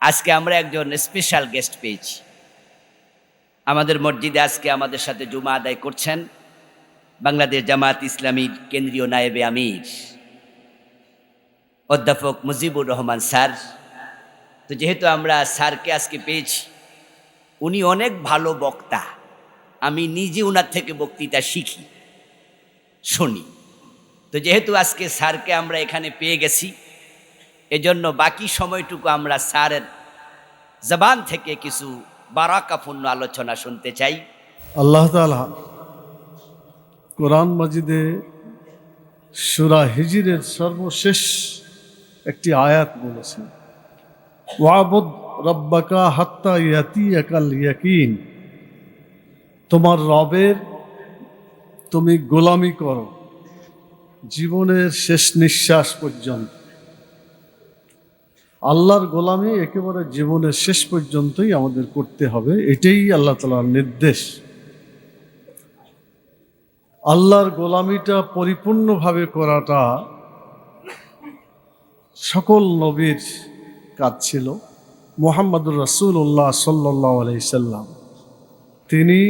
আজকে আমরা একজন স্পেশাল গেস্ট পেয়েছি। আমাদের মসজিদে আজকে আমাদের সাথে জুমা আদায় করছেন বাংলাদেশ জামাত ইসলামীর কেন্দ্রীয় নায়েবে আমির, অধ্যাপক মুজিবুর রহমান স্যার। তো যেহেতু আমরা স্যারকে আজকে পেয়েছি, উনি অনেক ভালো বক্তা। আমি নিজে ওনার থেকে বক্তৃতা শিখি, শুনি। তো যেহেতু আজকে স্যারকে আমরা এখানে পেয়ে গেছি এজন্য বাকি সময়টুকু আমরা স্যারের জবান থেকে কিছু বারাকাপূর্ণ আলোচনা শুনতে চাই। আল্লাহ তালা কোরআন মাজিদে সুরা হিজিরের সর্বশেষ একটি আয়াত বলেছেন, ওয়াবদ রব্বাকা হাত্তা ইয়াতি একাল ইয়াকিন তোমার রবের তুমি গোলামি করো, জীবনের শেষ নিঃশ্বাস পর্যন্ত। আল্লাহর গোলামি একেবারে জীবনের শেষ পর্যন্তই আমাদের করতে হবে, এটাই আল্লাহ তালার নির্দেশ। আল্লাহর গোলামিটা পরিপূর্ণভাবে করাটা সকল নবীর কাজ ছিল। মোহাম্মদুর রসুল্লাহ সাল্লাহ আলাইসাল্লাম তিনি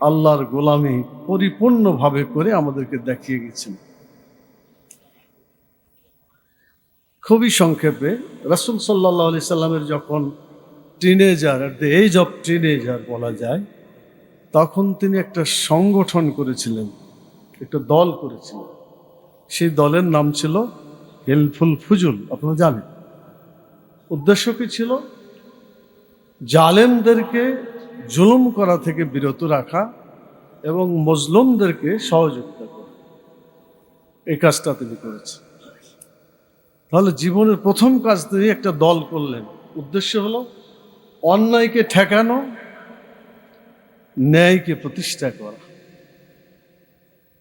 আল্লাহর গোলামি পরিপূর্ণভাবে করে আমাদেরকে দেখিয়ে গেছেন। খুবই সংক্ষেপে, রসুল সাল্লাহ আলি সাল্লামের যখন teenager at the age of teenager বলা যায়, তখন তিনি একটা সংগঠন করেছিলেন, একটা দল করেছিলেন। সেই দলের নাম ছিল হেলফুল ফুজুল, আপনারা জানেন। উদ্দেশ্য কি ছিল? জালেমদেরকে জুলুম করা থেকে বিরত রাখা এবং মজলুমদেরকে সহযোগিতা করা। এই কাজটা তিনি করেছেন। তাহলে জীবনের প্রথম কাজ তিনি একটা দল করলেন। উদ্দেশ্য হলো অন্যায়কে ঠেকানো, ন্যায়কে প্রতিষ্ঠা করা।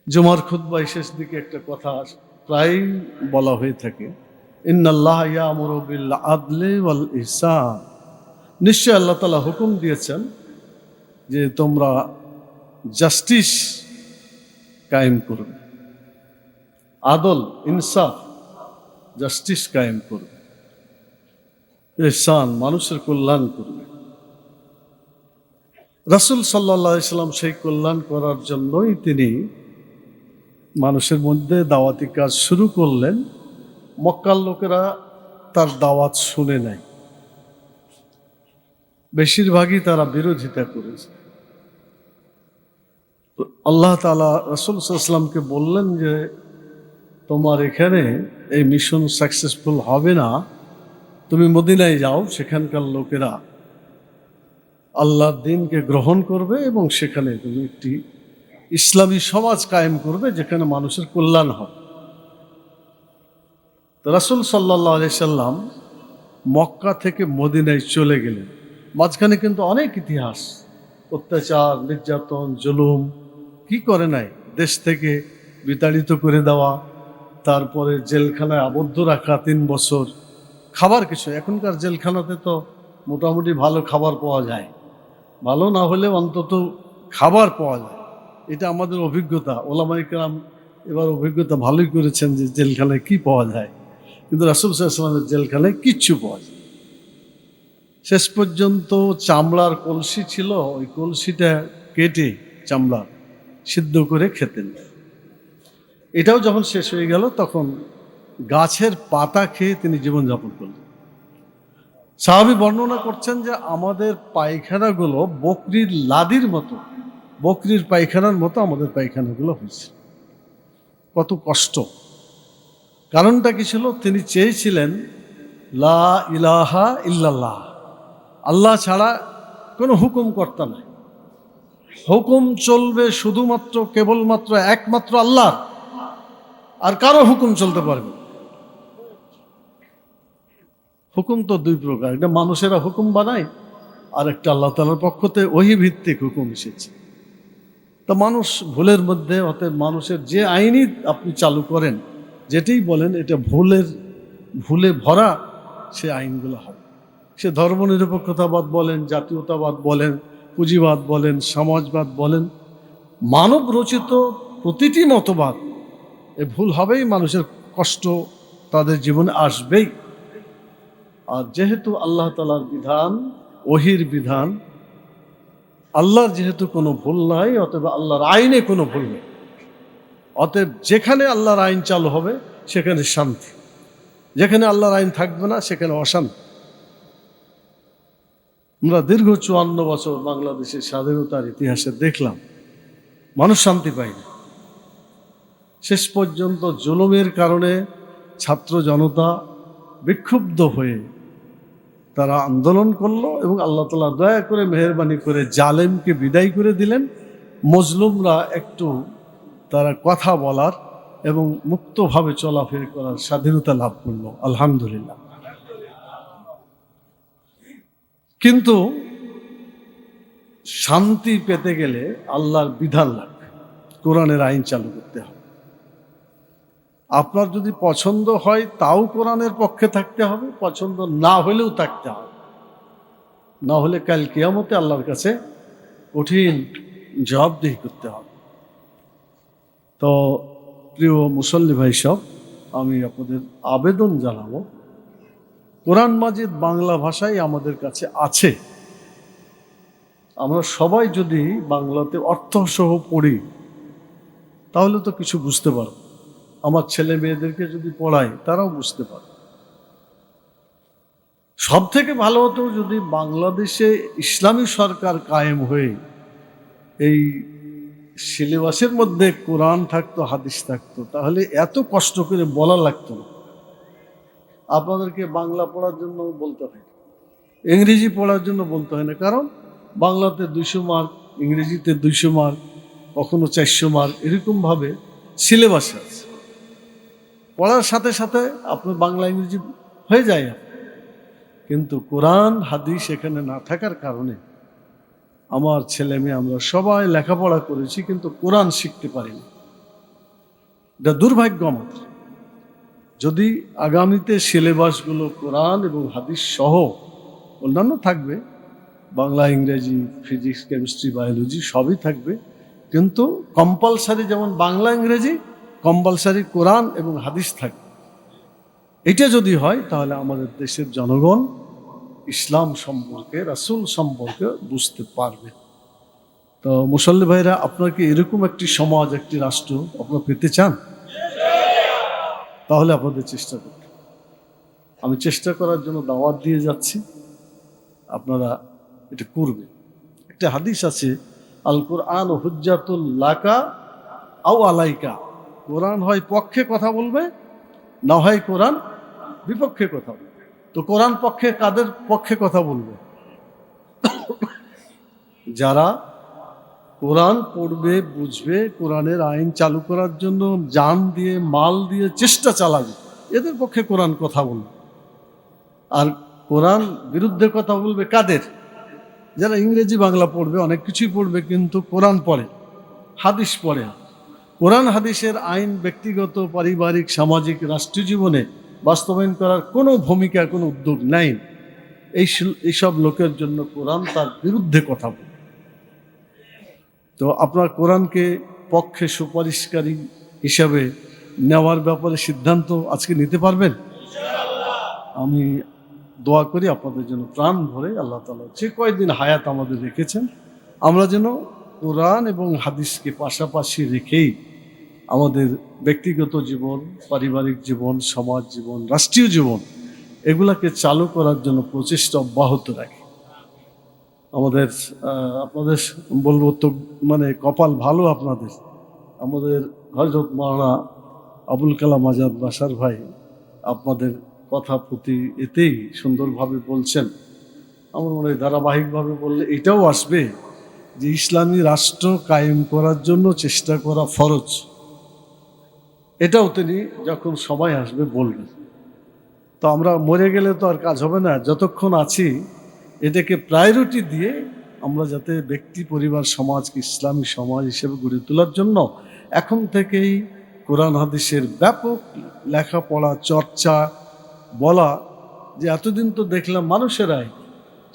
জমার খুদ্বাই শেষ দিকে একটা কথা প্রায় বলা হয়ে থাকে আদলি ওয়াল ইহসান নিশ্চয় আল্লাহ তালা হুকুম দিয়েছেন যে তোমরা জাস্টিস কায়েম করবে। আদল, ইনসাফ জাস্টিস কায়েম করবে। ইহসান মানুষের কল্যাণ করবে। রাসুল সাল্লাহ ইসলাম সেই কল্যাণ করার জন্যই তিনি মানুষের মধ্যে দাওয়াতি কাজ শুরু করলেন। মক্কার লোকেরা তার দাওয়াত শুনে নাই। বেশিরভাগই তারা বিরোধিতা করেছে। আল্লাহ তালা রসুল সাল্লামকে বললেন যে তোমার এখানে এই মিশন সাকসেসফুল হবে না, তুমি মদিনায় যাও, সেখানকার লোকেরা আল্লাহর দিনকে গ্রহণ করবে এবং সেখানে তুমি একটি ইসলামী সমাজ কায়েম করবে যেখানে মানুষের কল্যাণ হবে। তো রাসুল সাল্লাহ আলি সাল্লাম মক্কা থেকে মদিনায় চলে গেলেন। মাঝখানে কিন্তু অনেক ইতিহাস, অত্যাচার, নির্যাতন, জুলুম, কি করে নাই? দেশ থেকে বিতাড়িত করে দেওয়া তারপরে জেলখানায় আবদ্ধ রাখা তিন বছর। খাবার কিছু? এখনকার জেলখানাতে তো মোটামুটি ভালো খাবার পাওয়া যায়। ভালো না হলে অন্তত খাবার পাওয়া যায়। এটা আমাদের অভিজ্ঞতা। ওলামাইকরাম এবার অভিজ্ঞতা ভালোই করেছেন যে জেলখানায় কি পাওয়া যায়। কিন্তু রাসুল সাল্লামের জেলখানায় কিচ্ছু পাওয়া যায়। শেষ পর্যন্ত চামড়ার কলসি ছিল, ওই কলসিটা কেটে চামড়া সিদ্ধ করে খেতেন। এটাও যখন শেষ হয়ে গেল, তখন গাছের পাতা খেয়ে তিনি জীবনযাপন করলেন। সাহাবি বর্ণনা করছেন যে আমাদের পায়খানাগুলো বকরির লাদির মতো, বকরির পায়খানার মতো আমাদের পায়খানাগুলো হয়েছে। কত কষ্ট। কারণটা কি ছিল? তিনি চেয়েছিলেন, লা ইলাহা ইল্লাল্লাহ। আল্লাহ ছাড়া কোনো হুকুম কর্তা নাই। হুকুম চলবে শুধুমাত্র, কেবলমাত্র একমাত্র আল্লাহ আর কারও হুকুম চলতে পারবে হুকুম তো দুই প্রকার, একটা মানুষেরা হুকুম বানায়, আর একটা আল্লাহ তালার পক্ষতে ওহি ভিত্তিক হুকুম এসেছে। তা মানুষ ভুলের মধ্যে, অতএব মানুষের যে আইনই আপনি চালু করেন, যেটাই বলেন, এটা ভুলের, ভুলে ভরা সে আইনগুলো হবে। সে ধর্মনিরপেক্ষতাবাদ বলেন, জাতীয়তাবাদ বলেন, পুঁজিবাদ বলেন, সমাজবাদ বলেন মানব রচিত প্রতিটি মতবাদ এ ভুল হবেই, মানুষের কষ্ট তাদের জীবনে আসবেই। আর যেহেতু আল্লাহ তালার বিধান, ওহির বিধান, আল্লাহর যেহেতু কোনো ভুল নাই, অতএব আল্লাহর আইনে কোনো ভুল নেই। অতএব যেখানে আল্লাহর আইন চালু হবে, সেখানে শান্তি। যেখানে আল্লাহর আইন থাকবে না, সেখানে অশান্তি। আমরা দীর্ঘ চুয়ান্ন বছর বাংলাদেশের স্বাধীনতার ইতিহাসে দেখলাম, মানুষ শান্তি পায়নি। শেষ পর্যন্ত জুলুমের কারণে ছাত্র জনতা বিক্ষুব্ধ হয়ে তারা আন্দোলন করল এবং আল্লাহ তালা দয়া করে মেহরবানি করে জালেমকে বিদায় করে দিলেন। মজলুমরা একটু তারা কথা বলার এবং মুক্তভাবে চলাফের করার স্বাধীনতা লাভ করল, আলহামদুলিল্লাহ। কিন্তু শান্তি পেতে গেলে আল্লাহর বিধান লাগবে কোরআনের আইন চালু করতে হবে। আপনার যদি পছন্দ হয়, তাও কোরআনের পক্ষে থাকতে হবে, পছন্দ না হলেও থাকতে হবে। না হলে কাল কিয়ামতে আল্লাহর কাছে কঠিন জবাবদিহি করতে হবে। তো প্রিয় মুসল্লি ভাই সব, আমি আপনাদের আবেদন জানাব, কোরআন মাজিদ বাংলা ভাষাই আমাদের কাছে আছে। আমরা সবাই যদি বাংলাতে অর্থসহ পড়ি, তাহলে তো কিছু বুঝতে পারব। আমার ছেলে মেয়েদেরকে যদি পড়াই, তারাও বুঝতে পারে। সব থেকে ভালো হতো যদি বাংলাদেশে ইসলামী সরকার কায়েম হয়ে এই সিলেবাসের মধ্যে কোরআন থাকতো, হাদিস থাকতো, তাহলে এত কষ্ট করে বলা লাগতো না। আপনাদেরকে বাংলা পড়ার জন্য বলতে হয়। ইংরেজি পড়ার জন্য বলতে হয় না, কারণ বাংলাতে দুইশো মার্ক, ইংরেজিতে দুইশো মার্ক, কখনো চারশো মার্ক, এরকমভাবে সিলেবাসে আছে। পড়ার সাথে সাথে আপনার বাংলা ইংরেজি হয়ে যায়। কিন্তু কোরআন, হাদিস এখানে না থাকার কারণে আমার ছেলে মেয়ে আমরা সবাই লেখাপড়া করেছি কিন্তু কোরআন শিখতে পারিনি এটা দুর্ভাগ্য আমাদের যদি আগামীতে সিলেবাসগুলো কোরআন এবং হাদিস সহ অন্যান্য থাকবে, বাংলা, ইংরেজি, ফিজিক্স, কেমিস্ট্রি, বায়োলজি সবই থাকবে, কিন্তু কম্পালসারি যেমন বাংলা, ইংরেজি কম্পালসারি কোরআন এবং হাদিস থাকে। এটা যদি হয়, তাহলে আমাদের দেশের জনগণ ইসলাম সম্পর্কে, রাসুল সম্পর্কে বুঝতে পারবে। তো মুসল্লি ভাইরা, আপনার কি এরকম একটি সমাজ, একটি রাষ্ট্র আপনারা পেতে চান? তাহলে আপনাদের চেষ্টা করতে আমি চেষ্টা করার জন্য দাওয়াত দিয়ে যাচ্ছি। আপনারা এটা করবেন। একটা হাদিস আছে আল কোরআন ও হুজ্জাতুল লাকা আও আলাইকা। কোরআন হয় পক্ষে কথা বলবে, না হয় কোরআন বিপক্ষে কথা বলবে। তো কোরআন পক্ষে কাদের পক্ষে কথা বলবে? যারা কোরআন পড়বে, বুঝবে, কোরআনের আইন চালু করার জন্য জান দিয়ে, মাল দিয়ে চেষ্টা চালাবে, এদের পক্ষে কোরআন কথা বলবে। আর কোরআন বিরুদ্ধে কথা বলবে কাদের? যারা ইংরেজি বাংলা পড়বে, অনেক কিছুই পড়বে, কিন্তু কোরআন পড়ে, হাদিস পড়ে। কোরআন হাদিসের আইন ব্যক্তিগত, পারিবারিক, সামাজিক, রাষ্ট্রীয় জীবনে বাস্তবায়ন করার কোনো ভূমিকা, কোনো উদ্যোগ নাই। এই এইসব লোকের জন্য কোরআন তার বিরুদ্ধে কথা বলে। তো আপনার কোরআনকে পক্ষে সুপারিশকারী হিসাবে নেওয়ার ব্যাপারে সিদ্ধান্ত আজকে নিতে পারবেন? আমি দোয়া করি আপনাদের জন্য প্রাণ ভরে আল্লাহ তালা যে কয়েকদিন হায়াত আমাদের রেখেছেন, আমরা যেন কোরআন এবং হাদিসকে পাশাপাশি রেখেই আমাদের ব্যক্তিগত জীবন, পারিবারিক জীবন, সমাজ জীবন, রাষ্ট্রীয় জীবন, এগুলাকে চালু করার জন্য প্রচেষ্টা অব্যাহত রাখি। আমাদের আপনাদের বলব তো মানে কপাল ভালো আপনাদের। আমাদের হজরত মাওলানা আবুল কালাম আজাদ বাসার ভাই আপনাদের কথা প্রতি এতেই সুন্দরভাবে বলছেন। আমার মনে হয় ধারাবাহিকভাবে বললে এটাও আসবে যে ইসলামী রাষ্ট্র কায়েম করার জন্য চেষ্টা করা ফরজ। এটাও তিনি যখন সময় আসবে বলবেন। তো আমরা মরে গেলে তো আর কাজ হবে না, যতক্ষণ আছি এটাকে প্রায়োরিটি দিয়ে আমরা যাতে ব্যক্তি, পরিবার, সমাজকে, ইসলামী সমাজ হিসেবে গড়ে তোলার জন্য এখন থেকেই কোরআন হাদিসের ব্যাপক লেখাপড়া, চর্চা বলা, যে এতদিন তো দেখলাম মানুষেরাই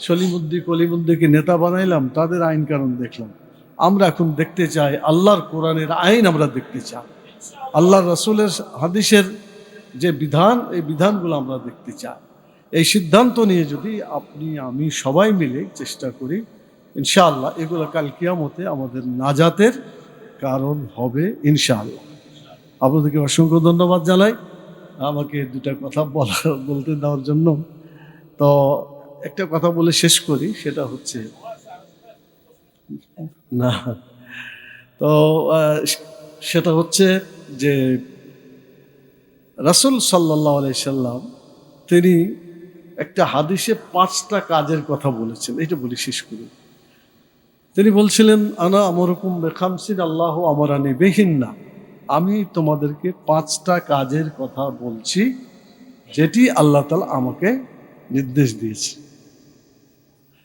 সলিমুদ্দি কলিমুদ্দিকে নেতা বানাইলাম, তাদের আইন কারণ দেখলাম। আমরা এখন দেখতে চাই আল্লাহর কোরআনের আইন আমরা দেখতে চাই। আল্লাহ রসুলের হাদিসের যে বিধান, এই বিধানগুলো আমরা দেখতে চাই। এই সিদ্ধান্ত নিয়ে যদি আপনি, আমি সবাই মিলে চেষ্টা করি, ইনশাআল্লাহ এগুলো কাল কিয়ামতে আমাদের নাজাতের কারণ হবে, ইনশাআল্লাহ। আপনাদেরকে অসংখ্য ধন্যবাদ জানাই। আমাকে দুটা কথা বলা, বলতে দেওয়ার জন্য। তো একটা কথা বলে শেষ করি, সেটা হচ্ছে না। তো সেটা হচ্ছে যে রাসুল সাল্লাহ সাল্লাম, তিনি একটা হাদিসে পাঁচটা কাজের কথা বলেছেন। এটা বলি শেষ করি। তিনি বলছিলেন, আনা আমরকম বেখামসিন, আল্লাহ আমারানি বেহিন না আমি তোমাদেরকে পাঁচটা কাজের কথা বলছি, যেটি আল্লাহ তালা আমাকে নির্দেশ দিয়েছে।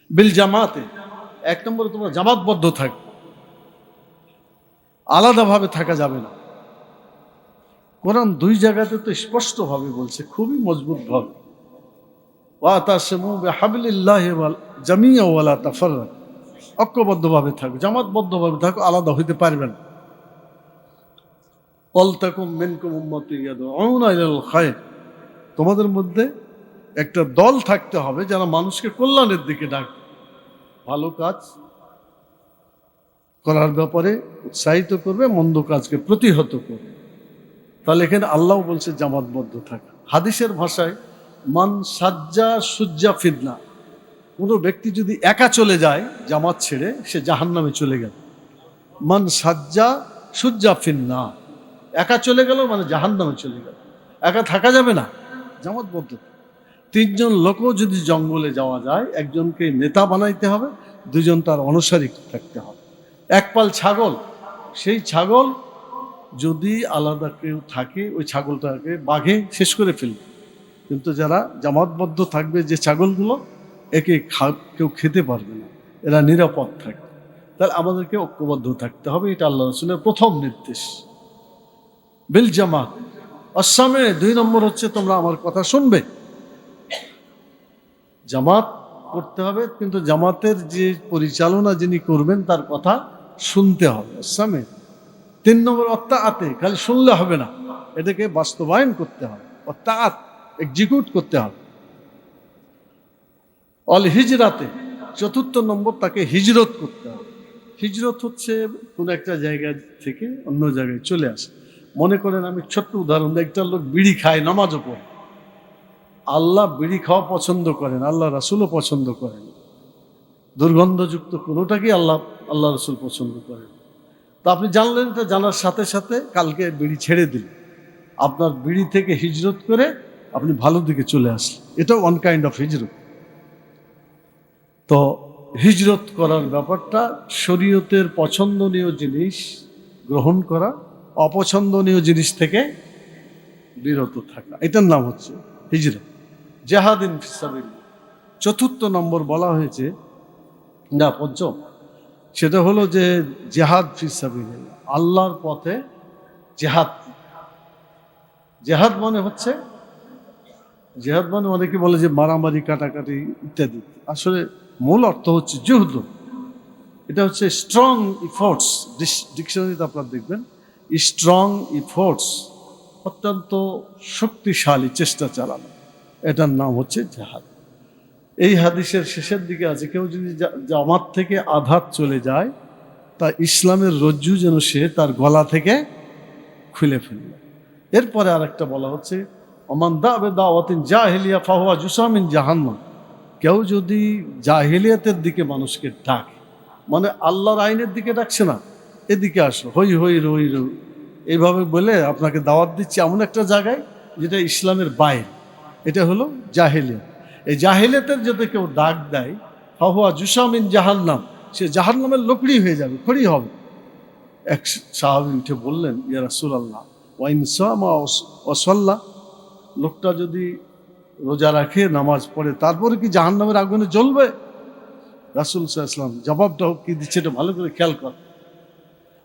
বিল জামাতে, এক নম্বরে তোমরা জামাতবদ্ধ থাকবে। আলাদাভাবে থাকা যাবে না। কোরআন দুই জায়গাতে তো স্পষ্টভাবে বলছে, খুবই মজবুত ভাবে জামিয়া ওয়ালা তাফার ঐক্যবদ্ধভাবে থাকো, জামাতবদ্ধভাবে থাকো, আলাদা হইতে পারবে না। তোমাদের মধ্যে একটা দল থাকতে হবে যারা মানুষকে কল্যাণের দিকে ডাকবে। ভালো কাজ করার ব্যাপারে উৎসাহিত করবে, মন্দ কাজকে প্রতিহত করবে। তাহলে এখানে আল্লাহ বলছে জামাতবদ্ধ থাকা। হাদিসের ভাষায়, মান সাজ্জা সুজ্জা ফিদনা কোনো ব্যক্তি যদি একা চলে যায় জামাত ছেড়ে, সে জাহান্নামে চলে গেল। মান সাজ্জা সুজ্জা ফিন্না একা চলে গেল মানে জাহান্নামে চলে গেল। একা থাকা যাবে না, জামাতবদ্ধ। তিনজন লোকও যদি জঙ্গলে যাওয়া যায়, একজনকে নেতা বানাইতে হবে, দুজন তার অনুসারী থাকতে হবে। এক পাল ছাগল, সেই ছাগল যদি আলাদা কেউ থাকে, ওই ছাগলটাকে বাঘে শেষ করে ফেলবে। কিন্তু যারা জামাতবদ্ধ থাকবে, যে ছাগলগুলো একে কেউ খেতে পারবে না, এরা নিরাপদ থাকবে। তাহলে আমাদেরকে ঐক্যবদ্ধ থাকতে হবে, এটা আল্লাহ রসুলের প্রথম নির্দেশ। বিল জামাত, আসামে দুই নম্বর হচ্ছে, তোমরা আমার কথা শুনবে। জামাত করতে হবে, কিন্তু জামাতের যে পরিচালনা যিনি করবেন, তার কথা শুনতে হবে। আসামে তিন নম্বর অত্যাআতে। খালি শুনলে হবে না। এটাকে বাস্তবায়ন করতে হবে। অত্যাআত এক্সিকিউট করতে হবে। অল হিজরাতে চতুর্থ নম্বর তাকে হিজরত করতে হবে। হিজরত হচ্ছে কোনো একটা জায়গা থেকে অন্য জায়গায় চলে আসে। মনে করেন আমি ছোট্ট উদাহরণ একটা লোক বিড়ি খায় নামাজও পড়ে। আল্লাহ বিড়ি খাওয়া পছন্দ করেন আল্লাহ রাসুলও পছন্দ করেন। দুর্গন্ধযুক্ত কোনোটাকেই আল্লাহ আল্লাহ রসুল পছন্দ করেন। তো আপনি জানলেন তো জানার সাথে সাথে কালকে বিড়ি ছেড়ে দিলেন। আপনার বিড়ি থেকে হিজরত করে আপনি ভালো দিকে চলে আসলেন। এটাও ওয়ান কাইন্ড অফ হিজরত। তো হিজরত করার ব্যাপারটা শরীয়তের পছন্দনীয় জিনিস গ্রহণ করা, অপছন্দনীয় জিনিস থেকে বিরত থাকা। এটার নাম হচ্ছে হিজরত। জাহাদিন চতুর্থ নম্বর বলা হয়েছে না পঞ্চম সেটা হলো যে জেহাদ ফিসাবিল আল্লাহর পথে জেহাদ। জেহাদ মানে হচ্ছে, জেহাদ মানে অনেকে বলে যে মারামারি, কাটাকাটি ইত্যাদি। আসলে মূল অর্থ হচ্ছে যুদ্ধ এটা হচ্ছে স্ট্রং ইফোর্টস ডিকশনারিতে আপনারা দেখবেন স্ট্রং ইফোর্টস অত্যন্ত শক্তিশালী চেষ্টা চালানো। এটার নাম হচ্ছে জেহাদ। এই হাদিসের শেষের দিকে আছে, কেউ যদি জামাত থেকে আঘাত চলে যায়, তা ইসলামের রজ্জু যেন সে তার গলা থেকে খুলে ফেলল। এরপরে আরেকটা বলা হচ্ছে অমান দাবে দাওয়াতিন জাহেলিয়া ফাহুয়া জুসামিন জাহান্নাম। কেউ যদি জাহেলিয়াতের দিকে মানুষকে ডাকে মানে আল্লাহর আইনের দিকে ডাকছে না, এদিকে আসো, হই হই, রই রই। এইভাবে বলে আপনাকে দাওয়াত দিচ্ছে এমন একটা জায়গায় যেটা ইসলামের বাইরে। এটা হলো জাহেলিয়া এই জাহেলিয়াতের যদি কেউ ডাক দেয়, ফাহুয়া জুসামিন জাহান্নাম, সে জাহান্নামের লোকড়ি হয়ে যাবে, খড়ি হবে। এক সাহাবি উঠে বললেন, ইয়া রাসুল আল্লাহ ওয়াইন সামা অসল্লা লোকটা যদি রোজা রাখে, নামাজ পড়ে, তারপরে কি জাহান্নামের আগুনে জ্বলবে? রাসুল সাল্লাম জবাবটা কি দিচ্ছে এটা ভালো করে খেয়াল কর।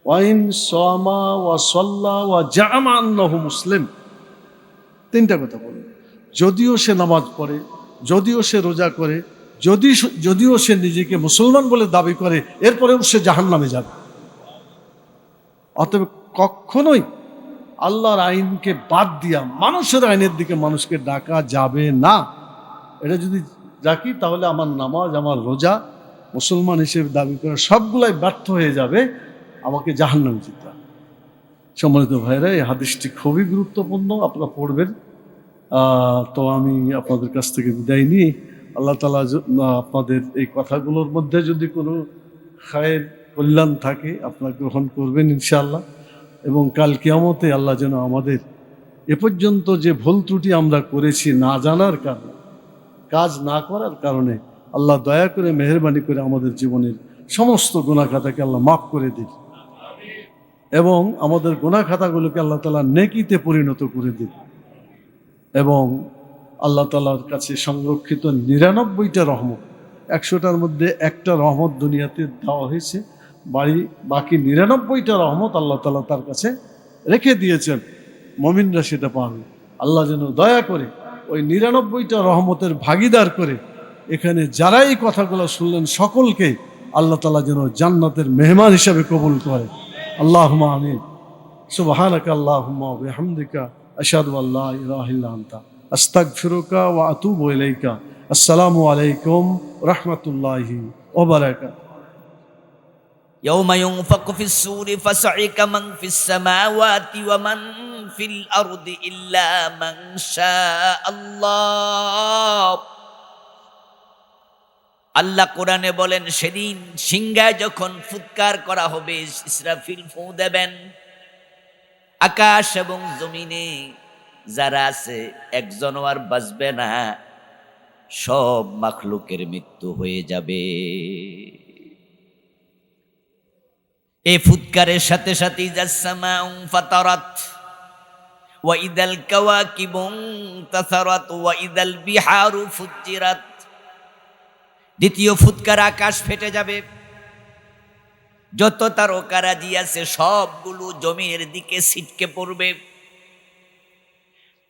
ওয়াইন সামা ওয়া সল্লা ওয়া জামা মুসলিম। তিনটা কথা বলুন যদিও সে নামাজ পড়ে যদিও সে রোজা করে, যদি যদিও সে নিজেকে মুসলমান বলে দাবি করে, এরপরেও সে জাহান নামে যাবে। অতএব কখনোই আল্লাহর আইনকে বাদ দিয়া মানুষের আইনের দিকে মানুষকে ডাকা যাবে না। এটা যদি রাখি, তাহলে আমার নামাজ, আমার রোজা মুসলমান হিসেবে দাবি করে সবগুলাই ব্যর্থ হয়ে যাবে, আমাকে জাহান্নাম হবে। সম্মানিত ভাইরা এই হাদিসটি খুবই গুরুত্বপূর্ণ, আপনারা পড়বেন। তো আমি আপনাদের কাছ থেকে বিদায় নিই। আল্লাহ তালা আপনাদের এই কথাগুলোর মধ্যে যদি কোনো খায়ের কল্যাণ থাকে, আপনারা গ্রহণ করবেন ইনশাআল্লাহ। এবং কাল কিয়ামতে আল্লাহ যেন আমাদের এ পর্যন্ত যে ভুল ত্রুটি আমরা করেছি না জানার কারণে, কাজ না করার কারণে, আল্লাহ দয়া করে, মেহরবানি করে আমাদের জীবনের সমস্ত গুণাখাতাকে আল্লাহ মাফ করে দিন। এবং আমাদের গুণাখাতাগুলোকে আল্লাহ তালা নেকিতে পরিণত করে দিন। এবং আল্লাহ তালার কাছে সংরক্ষিত নিরানব্বইটা রহমত। একশোটার মধ্যে একটা রহমত দুনিয়াতে দেওয়া হয়েছে। বাড়ি, বাকি নিরানব্বইটা রহমত আল্লাহ তালা তার কাছে রেখে দিয়েছেন। মমিনরা সেটা পাবে। আল্লাহ যেন দয়া করে ওই নিরানব্বইটা রহমতের ভাগিদার করে এখানে যারাই কথাগুলো শুনলেন সকলকে আল্লাহ তালা যেন জান্নাতের মেহমান হিসাবে কবুল করে। আল্লাহ আমিন। সুবহানাকা আল্লাহুম্মা ওয়া বিহামদিকা আশহাদু আল্লা ইলাহা ইল্লা আনতা আস্তাগফিরুকা ওয়া আতুবু ইলাইকা আসসালামু আলাইকুম রাহমাতুল্লাহি ওয়া বারাকাতুহু يوم ينفق في السور فصعق من في السماوات ومن في الأرض إلا من شاء الله আল্লাহ কোরআনে বলেন সেদিন সিংহায় যখন ফুৎকার করা হবে ইসরাফিল ফু দেবেন আকাশ এবং জমিনে যারা আছে, একজনও আর বাঁচবে না। সব মাখলুকের মৃত্যু হয়ে যাবে। এই ফুৎকারের সাথে সাথে ফাতারাত কাওয়াকিবুন তাসারাত, ওয়া ইদাল বিহারু ফুজ্জিরাত। দ্বিতীয় ফুৎকার আকাশ ফেটে যাবে। যত তারকারাজি আছে, সবগুলো জমির দিকে ছিটকে পড়বে।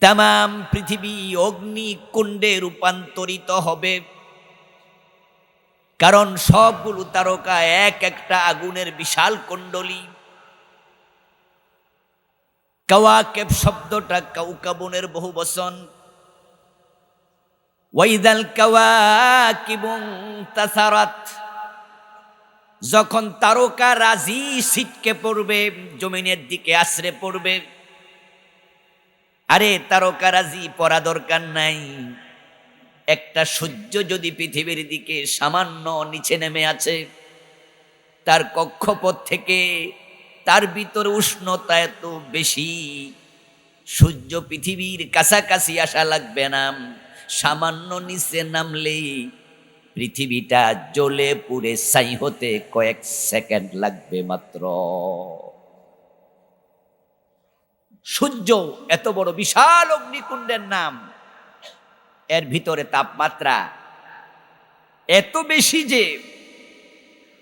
তাম পৃথিবী অগ্নি কুণ্ডে রূপান্তরিত হবে। কারণ সবগুলো তারকা এক একটা আগুনের বিশাল কুণ্ডলী। কাওয়াকেব শব্দটা কাউকাবনের বহু বচন। ওয়াইদাল কাওয়াকিবুন তাসারাত। যখন তারকা রাজি ছিটকে পড়বে, জমিনের দিকে আশ্রে পড়বে, আরে তারকা রাজি পড়া দরকার নাই। একটা সূর্য যদি পৃথিবীর দিকে সামান্য নিচে নেমে আছে, তার কক্ষপথ থেকে তার ভিতরে উষ্ণতা এত বেশি, সূর্য পৃথিবীর কাছাকাছি আসা লাগবে না। সামান্য নিচে নামলেই পৃথিবীটা জ্বলে পুড়ে ছাই হতে কয়েক সেকেন্ড লাগবে মাত্র। সূর্য এত বড় বিশাল অগ্নিকুণ্ডের নাম। এর ভিতরে তাপমাত্রা এত বেশি যে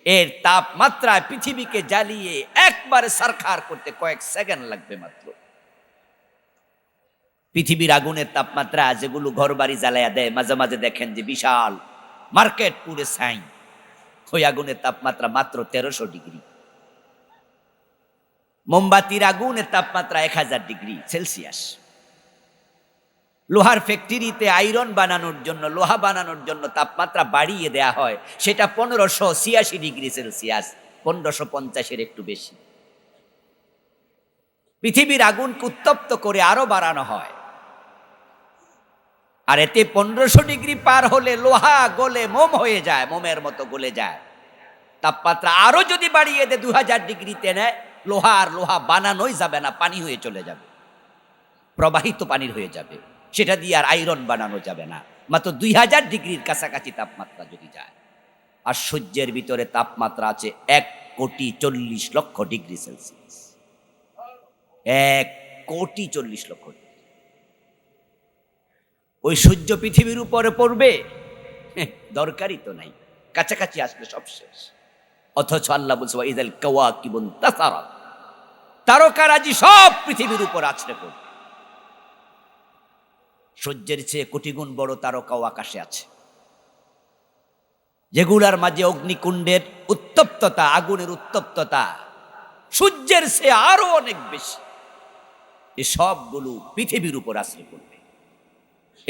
এর তাপমাত্রা পৃথিবীকে জ্বালিয়ে একবারে সারখার করতে কয়েক সেকেন্ড লাগবে মাত্র। পৃথিবীর আগুনের তাপমাত্রা যেগুলো ঘর বাড়ি জ্বালায়া দেয়, মাঝে মাঝে দেখেন যে বিশাল মার্কেট পুরে সাইন। ওই আগুনের তাপমাত্রা মাত্র তেরোশো ডিগ্রি। মোমবাতির আগুনের তাপমাত্রা এক হাজার ডিগ্রি সেলসিয়াস। লোহার ফ্যাক্টরিতে আয়রন বানানোর জন্য, লোহা বানানোর জন্য তাপমাত্রা বাড়িয়ে দেয়া হয়, সেটা পনেরোশো ছিয়াশি ডিগ্রি সেলসিয়াস, পনেরোশো পঞ্চাশের একটু বেশি। পৃথিবীর আগুনকে উত্তপ্ত করে আরও বাড়ানো হয়। আর এতে পনেরোশো ডিগ্রি পার হলে লোহা গলে মোম হয়ে যায়, মোমের মতো গলে যায়। তাপমাত্রা আরও যদি বাড়িয়ে দেয় দু হাজার ডিগ্রিতে নেয়, লোহা আর লোহা বানানোই যাবে না, পানি হয়ে চলে যাবে। প্রবাহিত পানির হয়ে যাবে। সেটা দিয়ে আর আয়রন বানানো যাবে না। মাত্র দুই হাজার ডিগ্রির কাছাকাছি তাপমাত্রা যদি যায়। আর সূর্যের ভিতরে তাপমাত্রা আছে এক কোটি চল্লিশ লক্ষ ডিগ্রি সেলসিয়াস। এক কোটি চল্লিশ লক্ষ। ওই সূর্য পৃথিবীর উপরে পড়বে? দরকারই তো নাই। কাছাকাছি আসলে সব শেষ। অথচ আল্লাহ বলছে ইদাল কাওয়া কিবন তাসারা তারকারাজি সব পৃথিবীর উপর আছড়ে পড়বে। সূর্যের চেয়ে কোটি গুণ বড় তারকাও আকাশে আছে। যেগুলার মাঝে অগ্নিকুণ্ডের উত্তপ্ততা, আগুনের উত্তপ্ততা, সূর্যের চেয়ে আরও অনেক বেশি। এই সবগুলো পৃথিবীর উপর আশ্রয় পড়বে।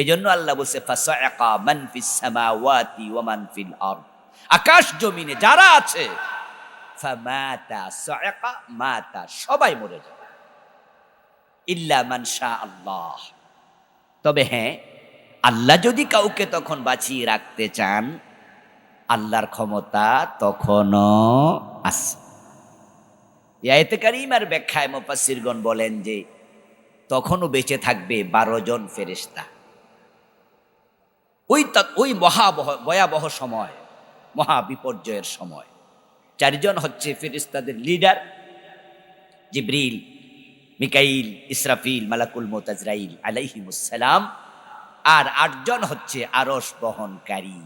এই জন্য আল্লাহ বলছে আকাশ জমিনে যারা আছে মাতা সবাই মরে যাবে। ইল্লা মান শা আল্লাহ। তবে হ্যাঁ আল্লাহ যদি কাউকে তখন বাঁচিয়ে রাখতে চান, আল্লাহর ক্ষমতা তখনও আছে। এতে কারিমার ব্যাখ্যায় মোপাসিরগণ বলেন যে, তখনও বেঁচে থাকবে বারো জন ফেরেস্তা ওই ওই মহাবহ, ভয়াবহ সময় মহা বিপর্যয়ের সময়। চারজন হচ্ছে ফেরিস্তাদের লিডার জিব্রিল, মিকাইল, ইসরাফিল, মালাকুল মোতাজরাইল আলাইহিমুসালাম আর আটজন হচ্ছে আরস বহনকারী।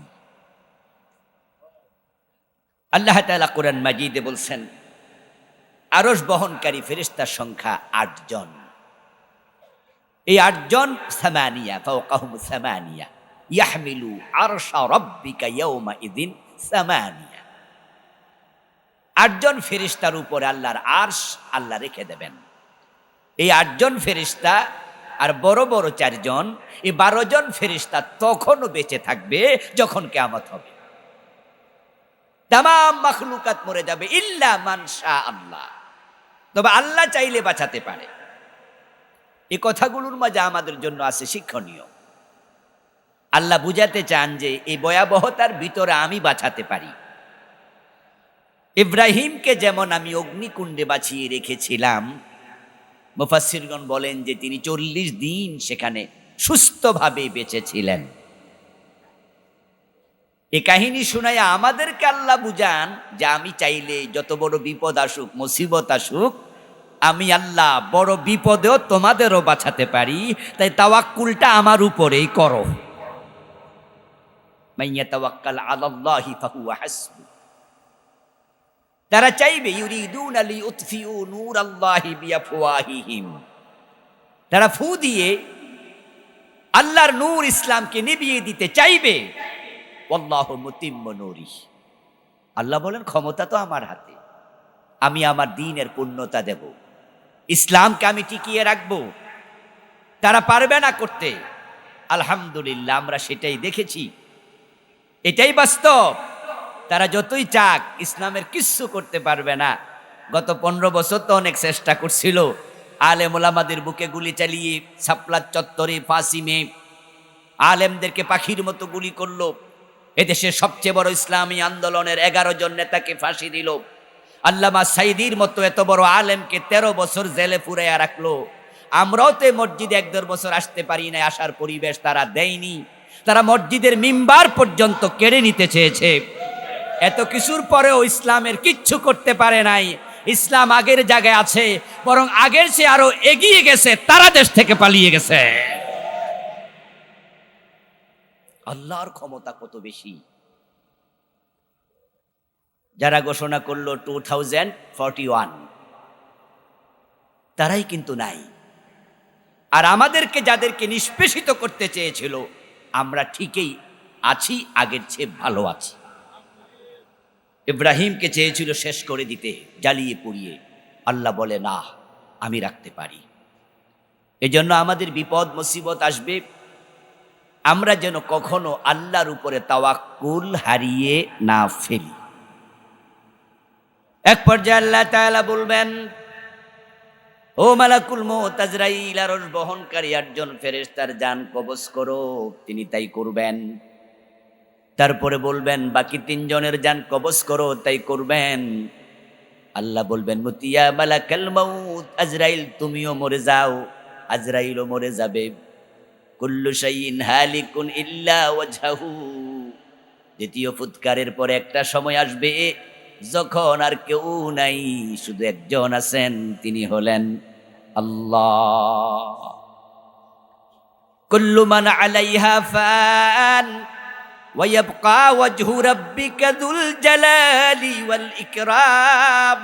আল্লাহ তালা কোরআন মাজিদে বলছেন আরস বহনকারী ফেরিস্তার সংখ্যা আটজন। এই আটজন সামানিয়া, ফাওকাহুম সামানিয়া। ইয়াহমিলু আরশা রাব্বিকা ইয়াউমা ইদিন সামানিয়া। আটজন ফেরিস্তার উপরে আল্লাহর আরশ আল্লাহ রেখে দেবেন। এই আটজন ফেরিস্তা আর বড় বড় চারজন, এই বারো জন ফেরিস্তা তখনও বেঁচে থাকবে যখন কেয়ামত হবে। তামাম মাখলুকাত মরে যাবে ইল্লা মানসা আল্লাহ। তবে আল্লাহ চাইলে বাঁচাতে পারে। এই কথাগুলোর মাঝে আমাদের জন্য আছে শিক্ষণীয়। আল্লাহ বুঝাতে চান যে এই ভয়াবহতার ভিতরে আমি বাঁচাতে পারি। ইব্রাহিমকে যেমন আমি অগ্নিকুণ্ডে বাঁচিয়ে রেখেছিলাম মুফাসিরগণ বলেন যে তিনি চল্লিশ দিন সেখানে সুস্থভাবে বেঁচেছিলেন। এ কাহিনী শুনাইয়া আমাদেরকে আল্লাহ বুঝান যে আমি চাইলে যত বড় বিপদ আসুক, মুসিবত আসুক, আমি আল্লাহ বড় বিপদেও তোমাদেরও বাঁচাতে পারি, তাই তাওয়াক্কুলটা আমার উপরেই করো। তারা চাইবে ইউরিদুন তারা ফু দিয়ে আল্লাহর নূর ইসলামকে নিভিয়ে দিতে চাইবে আল্লাহ আল্লাহ বলেন ক্ষমতা তো আমার হাতে। আমি আমার দিনের পূর্ণতা দেব। ইসলামকে আমি টিকিয়ে রাখব। তারা পারবে না করতে। আলহামদুলিল্লাহ, আমরা সেটাই দেখেছি। এটাই বাস্তব। তারা যতই চাক, ইসলামের কিচ্ছু করতে পারবে না। গত পনেরো বছর তো অনেক চেষ্টা করছিল। আলেম ওলামাদের বুকে গুলি চালিয়ে, সাপলার চত্বরে ফাঁসি ফাঁসিমে আলেমদেরকে পাখির মতো গুলি করল। এদেশের সবচেয়ে বড় ইসলামী আন্দোলনের এগারো জন নেতাকে ফাঁসি দিল। আল্লামা সাইদির মতো এত বড় আলেমকে তেরো বছর জেলে ফুরাইয়া রাখল। আমরাও তো মসজিদে এক দেড় বছর আসতে পারি না আসার পরিবেশ তারা দেয়নি। তারা মসজিদের মিম্বার পর্যন্ত কেড়ে নিতে চেয়েছে। এত কিছুর পরেও ইসলামের কিচ্ছু করতে পারে নাই। ইসলাম আগের জায়গায় আছে, বরং আগের চেয়ে আরও এগিয়ে গেছে, তারা দেশ থেকে পালিয়ে গেছে। আল্লাহর ক্ষমতা কত বেশি? যারা ঘোষণা করল টু থাউজেন্ড ফর্টি ওয়ান তারাই কিন্তু নাই। আর আমাদেরকে যাদেরকে নিষ্পেষিত করতে চেয়েছিল আমরা ঠিকই আছি, আগের চেয়ে ভালো আছি। ইব্রাহিমকে চেয়েছিল শেষ করে দিতে, জ্বালিয়ে পুড়িয়ে। আল্লাহ বলে, না, আমি রাখতে পারি। এজন্য আমাদের বিপদ, মুসিবত আসবে। আমরা যেন কখনো আল্লাহর উপরে তাওয়াক্কুল হারিয়ে না ফেলি। এক পর্যায়ে আল্লাহ তাআলা বলবেন ও মালাকুল মৌত আজরাইল বহনকারী একজন ফেরেশতার যান কবজ করো, তিনি তাই করবেন। তারপরে বলবেন, বাকি তিনজনের যান কবজ করো, তাই করবেন। আল্লাহ বলবেন, মতিয়া মালাকাল মাউত, আজরাইল তুমিও মরে যাও, আজরাইলও মরে যাবে। কুল্লু হালিকুন ইল্লা ওয়াজহাহু। দ্বিতীয় ফুৎকারের পরে একটা সময় আসবে যখন আর কেউ নাই শুধু একজন আছেন তিনি হলেন আল্লাহ কুল্লু মান আলাইহা ফান ويبقى وجه ربك ذو الجلال والإكرام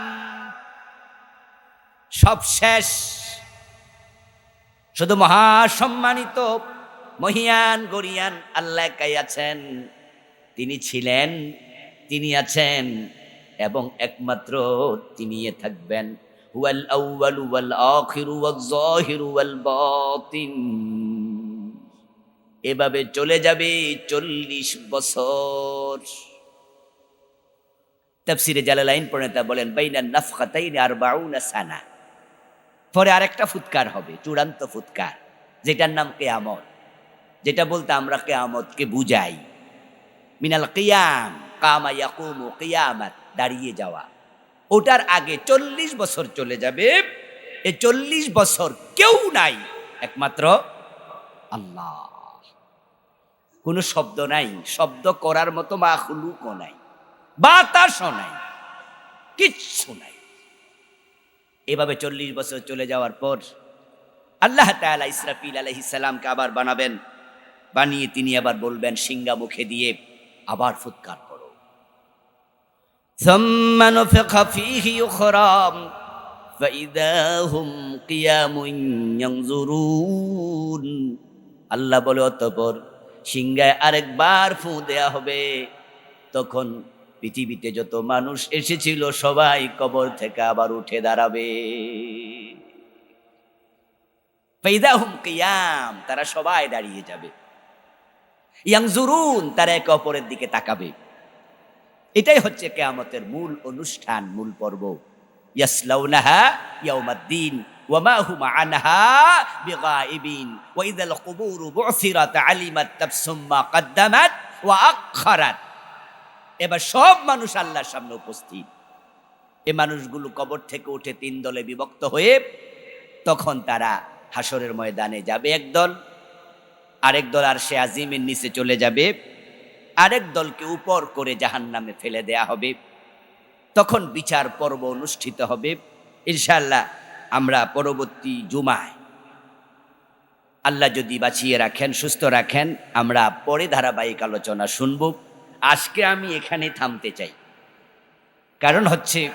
সব শেষ শুধু মহাসম্মানিত মহিয়ান গরিয়ান আল্লাহ একাই আছেন তিনি ছিলেন তিনি আছেন এবং একমাত্র তিনি থাকবেন। এভাবে চলে যাবে চল্লিশ বছর। তাফসিরে জালালাইন প্রণেতা বলেন, বাইনা নাফকাতাইন আর বাউনা সানা। পরে আরেকটা ফুৎকার হবে, চূড়ান্ত ফুৎকার, যেটার নাম কেয়ামত। যেটা বলতে আমরা কেয়ামতকে বুঝাই। মিনাল কিয়াম, কামা ইয়াকুমু কিয়ামাত। দাঁড়িয়ে যাওয়া। ওটার আগে চল্লিশ বছর চলে যাবে। এই চল্লিশ বছর কেউ নাই, একমাত্র আল্লাহ। কোনো শব্দ নাই, শব্দ করার মতো মা মাখলুকও নাই, বাতাসও নাই, কিচ্ছু নাই। এভাবে চল্লিশ বছর চলে যাওয়ার পর আল্লাহ তাআলা ইসরাফিল আলহিস সালামকে আবার বানাবেন। বানিয়ে তিনি আবার বলবেন সিঙ্গা মুখে দিয়ে আবার ফুৎকার। করো ثم نفخ فيه أخرى فإذا هم قيام ينظرون আল্লাহ বলে অতপর সিংহায় আরেকবার ফু দেয়া হবে তখন পৃথিবীতে যত মানুষ এসেছিল সবাই কবর থেকে আবার উঠে দাঁড়াবে ফাইদা হুম কিয়াম তারা সবাই দাঁড়িয়ে যাবে ইয়াংজুরুন তারা একে অপরের দিকে তাকাবে এটাই হচ্ছে কেয়ামতের মূল অনুষ্ঠান, মূল পর্ব। এবার সব মানুষ আল্লাহর সামনে উপস্থিত। এ মানুষগুলো কবর থেকে উঠে তিন দলে বিভক্ত হয়ে তখন তারা হাসরের ময়দানে যাবে একদল, আরেক দল আর সে আজিমের নিচে চলে যাবে। আরেক দলকে উপর করে জাহান নামে ফেলে দেয়া হবে। তখন বিচার পর্ব অনুষ্ঠিত হবে। ইনশাল্লাহ আমরা পরবর্তী জুমায় আল্লাহ যদি বাঁচিয়ে রাখেন, সুস্থ রাখেন, আমরা পরে ধারাবাহিক আলোচনা শুনব। আজকে আমি এখানে থামতে চাই। কারণ হচ্ছে